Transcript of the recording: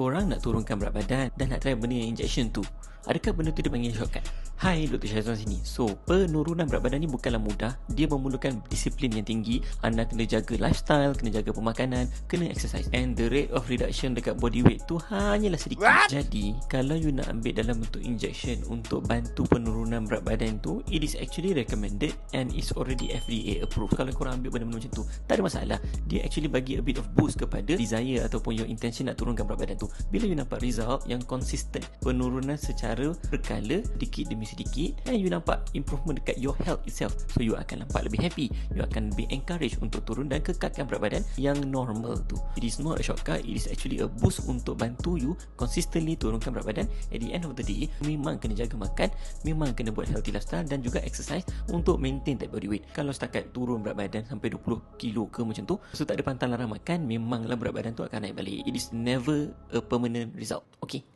korang nak turunkan berat badan dan nak try benda yang injection tu Adakah benda tu dipanggil shortcut? Hai, Dr. Syazwan sini. So, penurunan berat badan ni bukanlah mudah. Dia memerlukan disiplin yang tinggi. Anda kena jaga lifestyle, kena jaga pemakanan, kena exercise. And the rate of reduction dekat body weight tu hanyalah sedikit. What? Jadi, kalau you nak ambil dalam bentuk injection untuk bantu penurunan berat badan tu, it is actually recommended and is already FDA approved. Kalau korang ambil benda-benda macam tu, tak ada masalah. Dia actually bagi a bit of boost kepada desire ataupun your intention nak turunkan berat badan tu. Bila you nampak result yang consistent, penurunan secara berkala sedikit demi sedikit and you nampak improvement dekat your health itself. So you akan nampak lebih happy. You akan be encouraged untuk turun dan kekalkan berat badan yang normal tu. It is not a shortcut. It is actually a boost untuk bantu you consistently turunkan berat badan. At the end of the day memang kena jaga makan memang kena buat healthy lifestyle dan juga exercise untuk maintain that body weight. Kalau setakat turun berat badan sampai 20 kilo ke macam tu so tak ada pantang larang makan memanglah berat badan tu akan naik balik. It is never a permanent result. Okay